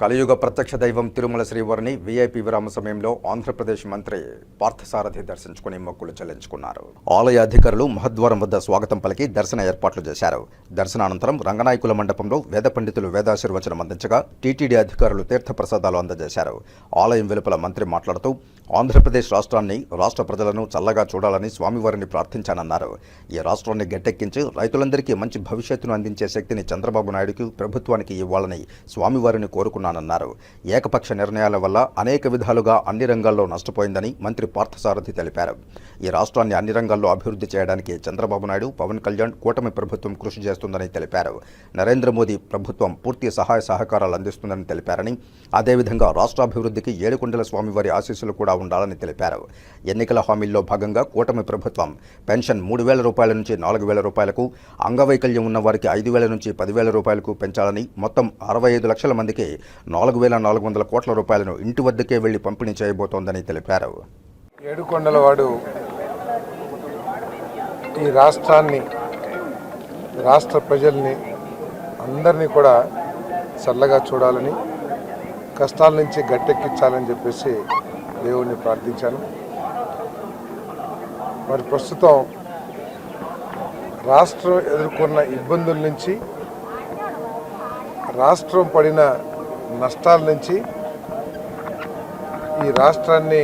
కలియుగ ప్రత్యక్ష దైవం తిరుమల శ్రీవారిని వీఐపీ విరామ సమయంలో ఆంధ్రప్రదేశ్ మంత్రి పార్థసారథి దర్శించుకుని మొక్కులు చెల్లించుకున్నారు. ఆలయ అధికారులు మహద్వారం వద్ద స్వాగతం పలికి దర్శన ఏర్పాట్లు చేశారు. దర్శనానంతరం రంగనాయకుల మండపంలో వేద పండితులు వేదాశీర్వచనం అందించగా టీటీడీ అధికారులు తీర్థప్రసాదాలు అందజేశారు. ఆలయం వెలుపల మంత్రి మాట్లాడుతూ ఆంధ్రప్రదేశ్ రాష్ట్రాన్ని రాష్ట్ర ప్రజలను చల్లగా చూడాలని స్వామివారిని ప్రార్థించానన్నారు. ఈ రాష్ట్రాన్ని గట్టెక్కించి రైతులందరికీ మంచి భవిష్యత్తును అందించే శక్తిని చంద్రబాబు నాయుడుకు ప్రభుత్వానికి ఇవ్వాలని స్వామివారిని కోరుకున్నానన్నారు ఏకపక్ష నిర్ణయాల వల్ల అనేక విధాలుగా అన్ని రంగాల్లో నష్టపోయిందని మంత్రి పార్థసారథి తెలిపారు. ఈ రాష్ట్రాన్ని అన్ని రంగాల్లో అభివృద్ధి చేయడానికి చంద్రబాబు నాయుడు పవన్ కళ్యాణ్ కూటమి ప్రభుత్వం కృషి చేస్తుందని తెలిపారు. నరేంద్ర మోదీ ప్రభుత్వం పూర్తి సహాయ సహకారాలు అందిస్తుందని తెలిపారని అదేవిధంగా రాష్ట్రాభివృద్ధికి ఏడుకొండల స్వామివారి ఆశీస్సులు కూడా ఉండాలని తెలిపారు. ఎన్నికల హామీల్లో భాగంగా కూటమి ప్రభుత్వం పెన్షన్ మూడు వేల రూపాయల నుంచి నాలుగు వేల రూపాయలకు అంగవైకల్యం ఉన్న వారికి ఐదు వేల నుంచి పదివేల రూపాయలకు పెంచాలని మొత్తం అరవై ఐదు లక్షల మందికి నాలుగు వేల నాలుగు వందల కోట్ల రూపాయలను ఇంటి వద్దకే వెళ్ళి పంపిణీ చేయబోతోందని తెలిపారు. ఏడుకొండలవాడు ఈ రాష్ట్రాన్ని రాష్ట్ర ప్రజల్ని అందరినీ కూడా చల్లగా చూడాలని కష్టాల నుంచి గట్టెక్కించాలని చెప్పేసి దేవుణ్ణి ప్రార్థించాను. మరి ప్రస్తుతం రాష్ట్రం ఎదుర్కొన్న ఇబ్బందుల నుంచి రాష్ట్రం పడిన నష్టాల నుంచి ఈ రాష్ట్రాన్ని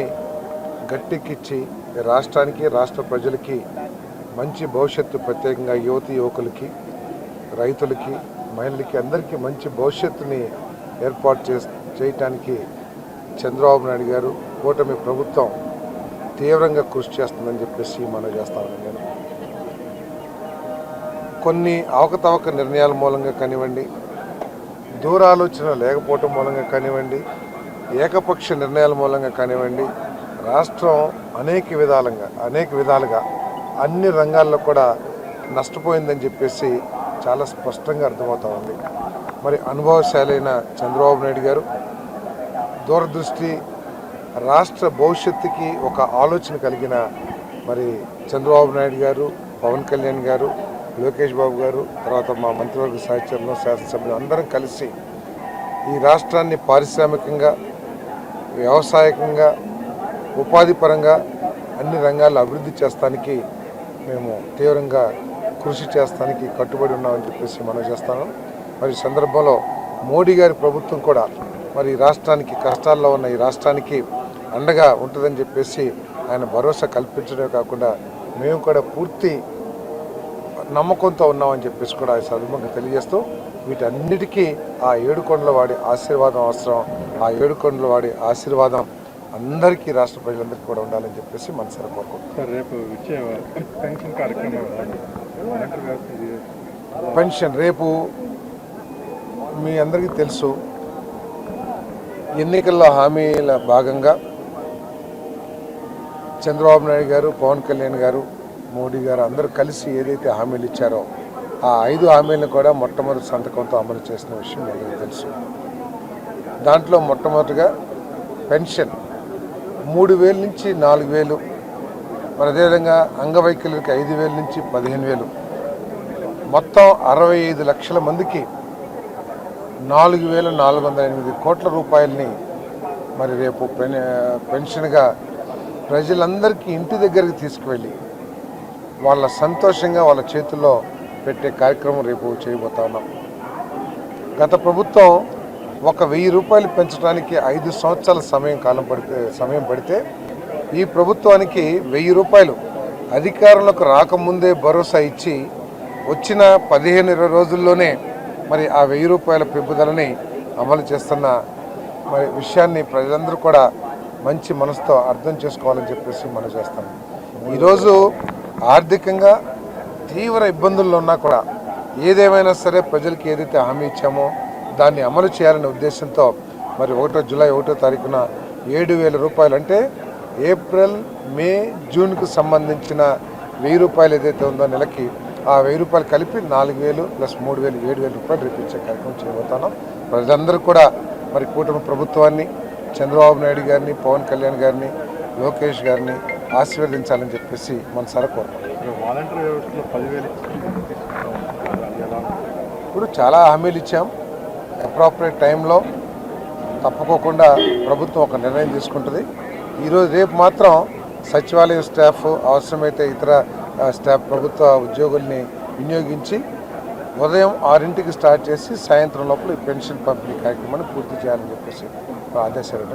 గట్టెక్కిచ్చి రాష్ట్రానికి రాష్ట్ర ప్రజలకి మంచి భవిష్యత్తు ప్రత్యేకంగా యువతి యువకులకి రైతులకి మహిళలకి అందరికీ మంచి భవిష్యత్తుని ఏర్పాటు చే చేయటానికి చంద్రబాబు నాయుడు గారు కూటమి ప్రభుత్వం తీవ్రంగా కృషి చేస్తుందని చెప్పేసి మనం చేస్తామని నేను. కొన్ని అవకతవక నిర్ణయాల మూలంగా కానివ్వండి దూరాలోచన లేకపోవటం మూలంగా కానివ్వండి ఏకపక్ష నిర్ణయాల మూలంగా కానివ్వండి రాష్ట్రం అనేక విధాలుగా అనేక విధాలుగా అన్ని రంగాల్లో కూడా నష్టపోయిందని చెప్పేసి చాలా స్పష్టంగా అర్థమవుతా ఉంది. మరి అనుభవశాలైన చంద్రబాబు నాయుడు గారు దూరదృష్టి రాష్ట్ర భవిష్యత్తుకి ఒక ఆలోచన కలిగిన మరి చంద్రబాబు నాయుడు గారు పవన్ కళ్యాణ్ గారు లోకేష్ బాబు గారు తర్వాత మా మంత్రివర్గ సహచరులు శాసనసభ్యులు అందరం కలిసి ఈ రాష్ట్రాన్ని పారిశ్రామికంగా వ్యవసాయకంగా ఉపాధి పరంగా అన్ని రంగాల్లో అభివృద్ధి చేస్తానికి మేము తీవ్రంగా కృషి చేస్తానికి కట్టుబడి ఉన్నామని చెప్పేసి మనం చేస్తాను మరి సందర్భంలో మోడీ గారి ప్రభుత్వం కూడా మరి రాష్ట్రానికి కష్టాల్లో ఉన్న ఈ రాష్ట్రానికి అండగా ఉంటుందని చెప్పేసి ఆయన భరోసా కల్పించడమే కాకుండా మేము కూడా పూర్తి నమ్మకంతో ఉన్నామని చెప్పేసి కూడా ఈ సందర్భంగా తెలియజేస్తూ వీటన్నిటికీ ఆ ఏడుకొండల వాడి ఆశీర్వాదం అవసరం. ఆ ఏడుకొండల వాడి ఆశీర్వాదం అందరికీ రాష్ట్ర ప్రజలందరికీ కూడా ఉండాలని చెప్పేసి మనసారా కోరుకుంటున్నాం. సార్ రేపు పెన్షన్ కార్యక్రమం పెన్షన్ రేపు మీ అందరికీ తెలుసు. ఎన్నికల్లో హామీల భాగంగా చంద్రబాబు నాయుడు గారు పవన్ కళ్యాణ్ గారు మోడీ గారు అందరూ కలిసి ఏదైతే హామీలు ఇచ్చారో ఆ ఐదు హామీలను కూడా మొట్టమొదటి సంతకంతో అమలు చేసిన విషయం మీకు తెలుసు. దాంట్లో మొట్టమొదటిగా పెన్షన్. మూడు వేల నుంచి నాలుగు వేలు. మరి అదేవిధంగా అంగవైకల్యులకి ఐదు వేల నుంచి పదిహేను వేలు. మొత్తం అరవై ఐదు లక్షల మందికి నాలుగు వేల నాలుగు వందల ఎనిమిది కోట్ల రూపాయలని మరి రేపు పెన్ పెన్షన్గా ప్రజలందరికీ ఇంటి దగ్గరికి తీసుకువెళ్ళి వాళ్ళ సంతోషంగా వాళ్ళ చేతుల్లో పెట్టే కార్యక్రమం రేపు చేయబోతా ఉన్నాం. గత ప్రభుత్వం ఒక వెయ్యి రూపాయలు పెంచడానికి ఐదు సంవత్సరాల సమయం కాలం పడితే సమయం పడితే ఈ ప్రభుత్వానికి వెయ్యి రూపాయలు అధికారంలోకి రాకముందే భరోసా ఇచ్చి వచ్చిన పదిహేను ఇరవై రోజుల్లోనే మరి ఆ వెయ్యి రూపాయల పెంపుదలని అమలు చేస్తున్న మరి విషయాన్ని ప్రజలందరూ కూడా మంచి మనసుతో అర్థం చేసుకోవాలని చెప్పేసి మనం చేస్తాం. ఈరోజు ఆర్థికంగా తీవ్ర ఇబ్బందుల్లో ఉన్నా కూడా ఏదేమైనా సరే ప్రజలకి ఏదైతే హామీ ఇచ్చామో దాన్ని అమలు చేయాలనే ఉద్దేశంతో మరి ఒకటో జూలై ఒకటో తారీఖున ఏడు వేల రూపాయలు అంటే ఏప్రిల్ మే జూన్కు సంబంధించిన వెయ్యి రూపాయలు ఏదైతే ఉందో నెలకి ఆ వెయ్యి రూపాయలు కలిపి నాలుగు వేలు ప్లస్ మూడు వేలు ఏడు వేల రూపాయలు రేపు ఇచ్చే కార్యక్రమం చేయబోతున్నాం. ప్రజలందరూ కూడా మరి కూటమి ప్రభుత్వాన్ని చంద్రబాబు నాయుడు గారిని పవన్ కళ్యాణ్ గారిని లోకేష్ గారిని ఆశీర్వదించాలని చెప్పేసి మన సరకు ఇప్పుడు చాలా హామీలు ఇచ్చాం. అప్రాపరేట్ టైంలో తప్పకోకుండా ప్రభుత్వం ఒక నిర్ణయం తీసుకుంటుంది. ఈరోజు రేపు మాత్రం సచివాలయం స్టాఫ్ అవసరమైతే ఇతర స్టాఫ్ ప్రభుత్వ ఉద్యోగుల్ని వినియోగించి ఉదయం ఆరింటికి స్టార్ట్ చేసి సాయంత్రం లోపల ఈ పెన్షన్ పంపిణీ కార్యక్రమాన్ని పూర్తి చేయాలని చెప్పేసి ఆదేశాలు